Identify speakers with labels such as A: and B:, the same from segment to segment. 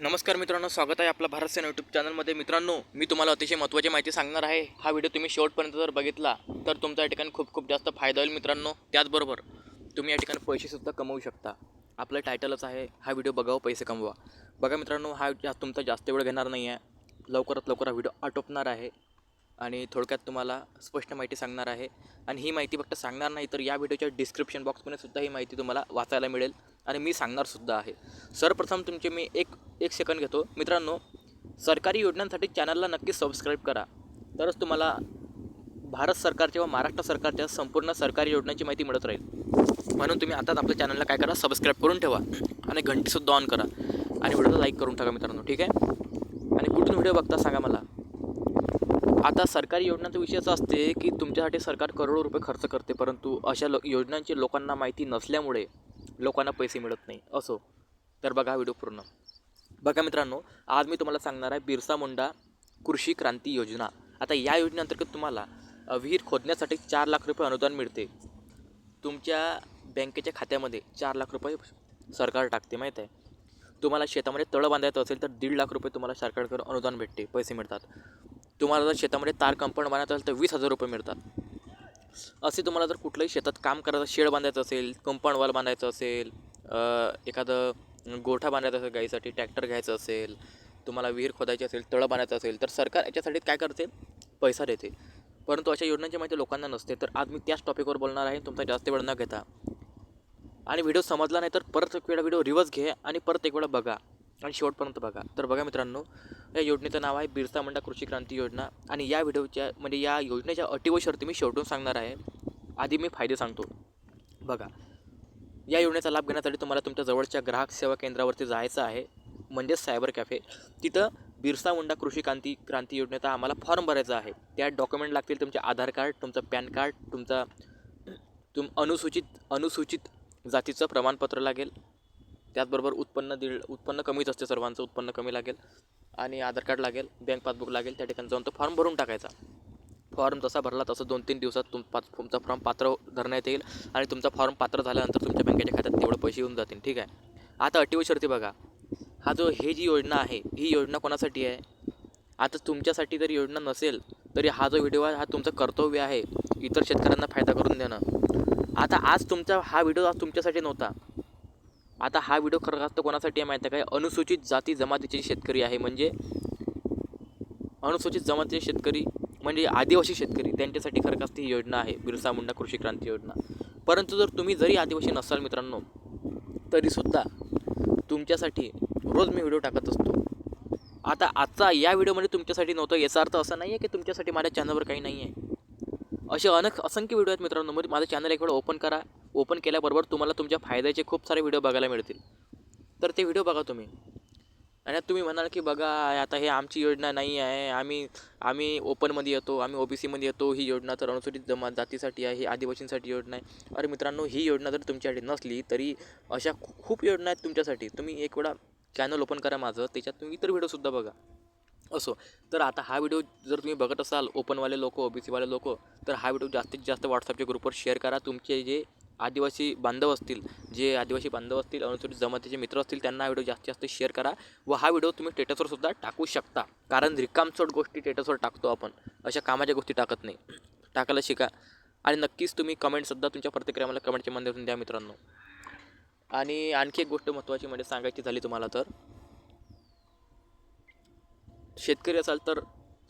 A: नमस्कार मित्रांनो स्वागत आहे आपला भारत सेना यूट्यूब चॅनलमध्ये मित्रांनो मी तुम्हाला अतिशय महत्त्वाची माहिती सांगणार आहे. हा व्हिडिओ तुम्ही शेवटपर्यंत जर बघितला तर तुमचा या ठिकाणी खूप खूप जास्त फायदा होईल मित्रांनो. त्याचबरोबर तुम्ही या ठिकाणी पैसेसुद्धा कमवू शकता. आपलं टायटलच आहे हा व्हिडिओ बघावं पैसे कमवा. बघा मित्रांनो हा जा तुमचा जास्त वेळ घेणार नाही आहे लवकरात लवकर हा व्हिडिओ आटोपणार आहे. आणि थोडक्यात तुम्हाला स्पष्ट माहिती सांगणार आहे. आणि ही माहिती फक्त सांगणार नाही तर या व्हिडिओच्या डिस्क्रिप्शन बॉक्समध्ये सुद्धा ही माहिती तुम्हाला वाचायला मिळेल. आणि मी सांगणारसुद्धा आहे. सर्वप्रथम तुमचे मी एक एक सेकंड घेतो. मित्रांनो सरकारी योजनांसाठी चॅनलला नक्की सबस्क्राईब करा. तरच तुम्हाला भारत सरकारच्या व महाराष्ट्र सरकारच्या संपूर्ण सरकारी योजनांची माहिती मिळत राहील. म्हणून तुम्ही आताच आपल्या चॅनलला काय करा सबस्क्राईब करून ठेवा. आणि घंटीसुद्धा ऑन करा. आणि व्हिडिओला लाईक करून टाका मित्रांनो ठीक आहे? आणि कुठून व्हिडिओ बघता सांगा मला. आता सरकारी योजनांचा विषय असा असते की तुमच्यासाठी सरकार करोडो रुपये खर्च करते परंतु अशा लो योजनांची लोकांना माहिती नसल्यामुळे लोकांना पैसे मिळत नाही. असो. तर बघा व्हिडिओ पूर्ण. बघा मित्रांनो आज मी तुम्हाला सांगणार आहे बिरसा मुंडा कृषी क्रांती योजना. आता या योजनेअंतर्गत तुम्हाला विहीर खोदण्यासाठी चार लाख रुपये अनुदान मिळते. तुमच्या बँकेच्या खात्यामध्ये चार लाख रुपये सरकार टाकते माहीत आहे? तुम्हाला शेतामध्ये तळं बांधायचं असेल तर दीड लाख रुपये तुम्हाला सरकारकडून अनुदान भेटते पैसे मिळतात. तुम्हाला जर शेतामध्ये तार कंपाऊंड बांधायचं असेल तर वीस हजार रुपये मिळतात. असे तुम्हाला जर कुठलंही शेतात काम करायचं शेड बांधायचं असेल कंपाऊंड वॉल बांधायचं असेल एखादं गोठा बांधायचा असेल गाईसाठी ट्रॅक्टर घ्यायचं असेल तुम्हाला विहीर खोदायची असेल तळं बांधायचं असेल तर सरकार याच्यासाठी काय करते? पैसा देते. परंतु अशा योजनांची माहिती लोकांना नसते तर आज मी त्याच टॉपिकवर बोलणार आहे. तुमचा जास्त वेळ न घेता. आणि व्हिडिओ समजला नाही तर परत एक वेळा व्हिडिओ रिवर्स घे आणि परत एक वेळा बघा. आणि शेवटपर्यंत बघा. तर बघा मित्रांनो या योजनेचं नाव आहे बिरसा मंडा कृषी क्रांती योजना. आणि या व्हिडिओच्या म्हणजे या योजनेच्या अटी व शर्ती मी शेवटून सांगणार आहे. आधी मी फायदे सांगतो. बघा. या योजनेचा लाभ घेण्यासाठी तुम्हाला तुमच्या जवळच्या ग्राहक सेवा केंद्रावरती जायचं आहे म्हणजेच सायबर कॅफे. तिथं बिरसा मुंडा कृषी क्रांती क्रांती योजनेचा आम्हाला फॉर्म भरायचा आहे. त्यात डॉक्युमेंट लागतील तुमचे आधार कार्ड तुमचं पॅन कार्ड तुमचा तुम अनुसूचित अनुसूचित जातीचं प्रमाणपत्र लागेल. त्याचबरोबर उत्पन्न दीड उत्पन्न कमीच असते सर्वांचं उत्पन्न कमी लागेल. आणि आधार कार्ड लागेल बँक पासबुक लागेल त्या ठिकाणी जाऊन तो फॉर्म भरून टाकायचा. फॉर्म जसा भरला तसं दोन तीन दिवसात तुम पा तुमचा फॉर्म पात्र धरण्यात येईल आणि तुमचा फॉर्म पात्र झाल्यानंतर तुमच्या बँकेच्या खात्यात तेवढे पैसे येऊन जातील ठीक आहे? आता अटी व शर्ती बघा. हा जो हे जी योजना आहे ही योजना कोणासाठी आहे? आता तुमच्यासाठी जर योजना नसेल तरी हा जो व्हिडिओ आहे हा तुमचं कर्तव्य आहे इतर शेतकऱ्यांना फायदा करून देणं. आता आज तुमचा हा व्हिडिओ आज तुमच्यासाठी नव्हता. आता हा व्हिडिओ खरं असतं कोणासाठी आहे माहिती आहे काय? अनुसूचित जाती जमातीचे शेतकरी आहे म्हणजे अनुसूचित जमातीचे शेतकरी म्हणजे आदिवासी शेतकरी त्यांच्यासाठी खरं असते ही योजना आहे बिरसा मुंडा कृषी क्रांती योजना. परंतु जर तुम्ही जरी आदिवासी नसाल मित्रांनो तरीसुद्धा तुमच्यासाठी रोज मी व्हिडिओ टाकत असतो. आता आजचा या व्हिडिओमध्ये तुमच्यासाठी नव्हतं याचा अर्थ असा नाही आहे की तुमच्यासाठी माझ्या चॅनलवर काही नाही आहे असे अनेक असंख्य व्हिडिओ आहेत मित्रांनो मग माझं चॅनल एक वेळ ओपन करा. ओपन केल्याबरोबर तुम्हाला तुमच्या फायद्याचे खूप सारे व्हिडिओ बघायला मिळतील. तर ते व्हिडिओ बघा तुम्ही. आणि तुम्ही म्हणाल की बघा आता हे आमची योजना नाही आहे. आम्ही आम्ही ओपनमध्ये येतो आम्ही ओ बी सीमध्ये येतो. ही योजना तर अनुसूचित जमा जातीसाठी आहे ही आदिवासींसाठी योजना आहे. अरे मित्रांनो ही योजना जर तुमच्यासाठी नसली तरी अशा खूप योजना आहेत तुमच्यासाठी. तुम्ही एक वेळा चॅनल ओपन करा माझं त्याच्यात तुम्ही इतर व्हिडिओसुद्धा बघा. असो तर आता हा व्हिडिओ जर तुम्ही बघत असाल ओपनवाले लोक ओ बी सीवाले लोक तर हा व्हिडिओ जास्तीत जास्त व्हॉट्सअपच्या ग्रुपवर शेअर करा. तुमचे जे आदिवासी बांधव असतील जे आदिवासी बांधव असतील अनुसूचित जमातीचे मित्र असतील त्यांना हा व्हिडिओ जास्तीत जास्त शेअर करा व हा व्हिडिओ तुम्ही स्टेटसवर सुद्धा टाकू शकता. कारण रिकामचोट गोष्टी स्टेटसवर टाकतो आपण. अशा कामाच्या गोष्टी टाकत नाही. टाकायला शिका. आणि नक्कीच तुम्ही कमेंटसुद्धा तुमच्या प्रतिक्रिया मला कमेंटच्या माध्यमातून द्या मित्रांनो. आणि आणखी एक गोष्ट महत्त्वाची म्हणजे सांगायची झाली तुम्हाला तर शेतकरी असाल तर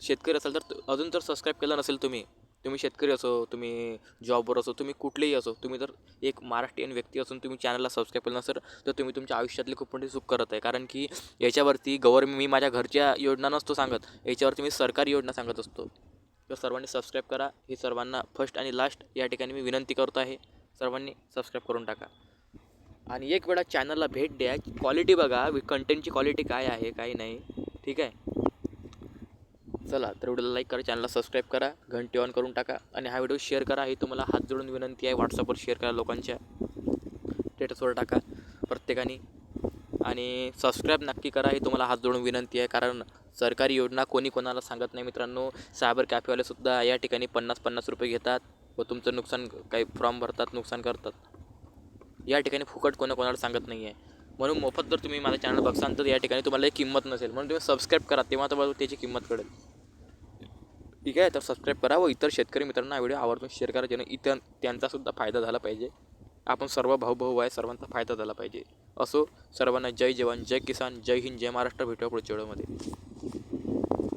A: शेतकरी असाल तर अजून जर सबस्क्राईब केलं नसेल तुम्ही तुम्ही शेतकरी असो तुम्ही जॉबवर असो तुम्ही कुठलेही असो तुम्ही जर एक महाराष्ट्रीयन व्यक्ती असून तुम्ही चॅनलला सबस्क्राईब केलं नसेल तर तुम्ही तुमच्या आयुष्यातली खूप मोठी चूक करत आहे. कारण की याच्यावरती गव्हर्मेंट मी माझ्या घरच्या योजना नसतो सांगत. याच्यावरती मी सरकारी योजना सांगत असतो. तर सर्वांनी सबस्क्राईब करा. ही सर्वांना फर्स्ट आणि लास्ट या ठिकाणी मी विनंती करतो आहे. सर्वांनी सबस्क्राईब करून टाका. आणि एक वेळा चॅनलला भेट द्या. क्वालिटी बघा. कंटेंटची क्वालिटी काय आहे काय नाही. ठीक आहे? चला तर व्हिडिओला लाईक करा चॅनलला सबस्क्राईब करा घंटी ऑन करून टाका आणि हा व्हिडिओ शेअर करा. ही तुम्हाला हात जोडून विनंती आहे व्हॉट्सअपवर शेअर करा लोकांच्या. स्टेटसवर टाका प्रत्येकाने. आणि सबस्क्राईब नक्की करा ही तुम्हाला हात जोडून विनंती आहे कारण सरकारी योजना कोणी कोणाला सांगत नाही मित्रांनो. सायबर कॅफेवालेसुद्धा या ठिकाणी पन्नास पन्नास रुपये घेतात व तुमचं नुकसान काही फॉर्म भरतात नुकसान करतात. या ठिकाणी फुकट कोणा कोणाला सांगत नाही आहे. म्हणून मोफत जर तुम्ही माझा चॅनल बघसान तर या ठिकाणी तुम्हाला एक किंमत नसेल. म्हणून तुम्ही सबस्क्राईब करा तेव्हा तुम्हाला त्याची किंमत कळेल. ठीक आहे तर सबस्क्राईब करा व इतर शेतकरी मित्रांना हा व्हिडिओ आवर्जून शेअर करा ज्याने इतर त्यांचासुद्धा फायदा झाला पाहिजे. आपण सर्व भाऊभाऊ आहे सर्वांचा फायदा झाला पाहिजे. असो सर्वांना जय जवान जय किसान जय हिंद जय महाराष्ट्र. भेटूया पुढच्या व्हिडिओमध्ये